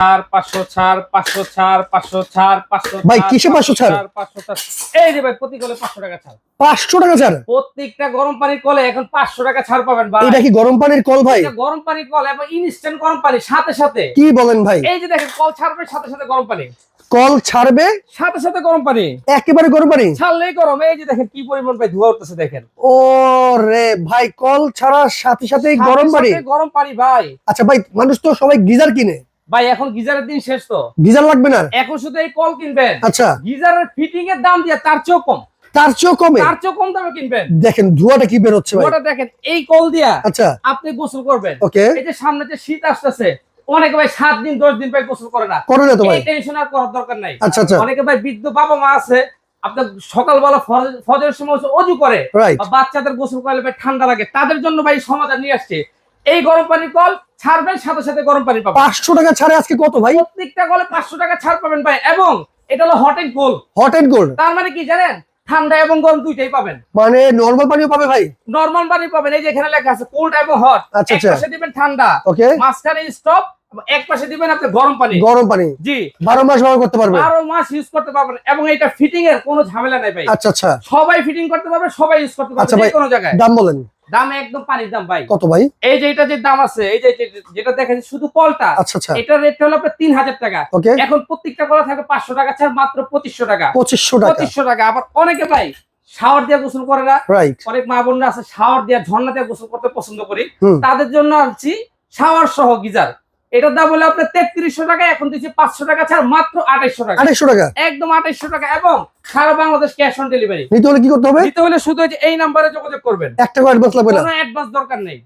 ভাই, ছাড়, কিসে 500 ছাড়? পাঁচশো ছাড় এই যে ভাই প্রতি কলে পাঁচশো টাকা ছাড়। পাঁচশো টাকা ছাড়? প্রত্যেকটা গরম পানির কলে এখন পাঁচশো টাকা ছাড় পাবেন এটা কি গরম পানির কল ভাই? গরম পানির কল এবং ইনস্ট্যান্ট গরম পানি সাথে সাথে। কি বলেন ভাই? এই যে দেখেন কল ছাড়বে সাথে সাথে গরম পানি। কল ছাড়বে? সাথে সাথে গরম পানি। একেবারে গরম পানি? ছাড়লেই গরম। এই যে দেখেন কি পরিমাণ ভাই ধোয়া উঠতেছে দেখেন। ও রে ভাই কল ছাড়ার সাথে সাথে গরম পানি? গরম পানি ভাই। আচ্ছা ভাই মানুষ তো সবাই গিজার কিনে। ভাই এখন গিজারের দিন শেষ তো। গিজার লাগবে না এখন শুধু এই কল কিনবেন। আচ্ছা। গিজারের ফিটিং এর দাম দিয়ে তার চেয়েও কম। তার চেয়েও কমে? তার চেয়েও কম দামে কিনবেন। দেখেন ধোঁয়াটা কি বের হচ্ছে ভাই? দেখেন এই কল দিয়া আচ্ছা। আপনি গোসল করবেন। ওকে। এই যে সামনে যে শীত আসতেছে অনেকে ভাই সাত দিন দশ দিন ভাই গোসল করে না। করে না তো ভাই? টেনশন আর করার দরকার নাই। আচ্ছা আচ্ছা। অনেকে ভাই বৃদ্ধ বাবা মা আছে আপনার সকালবেলা ফজর- ফজরের সময় অজু করে বাচ্চাদের গোসল করলে ভাই ঠান্ডা লাগে তাদের জন্য ভাই সমাধান নিয়ে আসছে। এই গরম পানির কল ছাড়বেন সাথে সাথে গরম পানি পাবেন। পাঁচশো টাকা ছাড়ে আজকে কত ভাই? প্রত্যেকটা কলে পাঁচশো টাকা ছাড় পাবেন ভাই। এবং এটা হলো hot and cold hot and gold তার মানে কি জানেন? ঠান্ডা এবং গরম দুইটাই পাবেন। মানে নর্মাল পানিও পাবে ভাই? নরমাল পানি পাবেন। এই যে এখানে লেখা আছে কোল্ড এবং হট আচ্ছা, আচ্ছা। দিবেন ঠান্ডা। ওকে মাঝখানে স্টপ এক পাশে দিবেন আপনি গরম পানি। গরম পানি। জি। বারো মাস ব্যবহার করতে পারবে বারো মাস ইউজ করতে পারবেন। এবং এটা ফিটিং এর কোনো ঝামেলা নাই ভাই। আচ্ছা আচ্ছা। সবাই ফিটিং করতে পারবে সবাই ইউজ করতে আচ্ছা পারবে। যে কোনো জায়গায়। দাম বলেন। দাম একদম পানির দাম ভাই। কত ভাই? এই যে এটা যে দাম আছে এই যে যেটা দেখেন শুধু কলটা আচ্ছা আচ্ছা। এটার রেটটা হলো আপনার তিন হাজার টাকা। এখন প্রত্যেকটা কলা থাকবে পাঁচশো টাকা ছাড় মাত্র পঁচিশশো টাকা। পঁচিশশো টাকা। পঁচিশশো টাকা। আবার অনেকে ভাই শাওয়ার দিয়ে গোসল করে না। অনেক মা বোনরা আছে শাওয়ার দিয়ে ঝর্ণা দিয়ে গোসল করতে পছন্দ করি। তাদের জন্য আনছি শাওয়ার সহ গিজার। এটার দাম হলো আপনার তেত্রিশশো টাকা এখন দিচ্ছি পাঁচশো টাকা ছাড় মাত্র আঠাইশশো টাকা। আঠাইশশো টাকা? একদম আঠাইশশো টাকা এবং সারা বাংলাদেশ ক্যাশ অন ডেলিভারি। নিতে হলে কি করতে হবে? নিতে হলে শুধু এই নাম্বারে যোগাযোগ করবেন। একটা অ্যাডভান্স লাগবে না। অ্যাডভান্স দরকার নেই।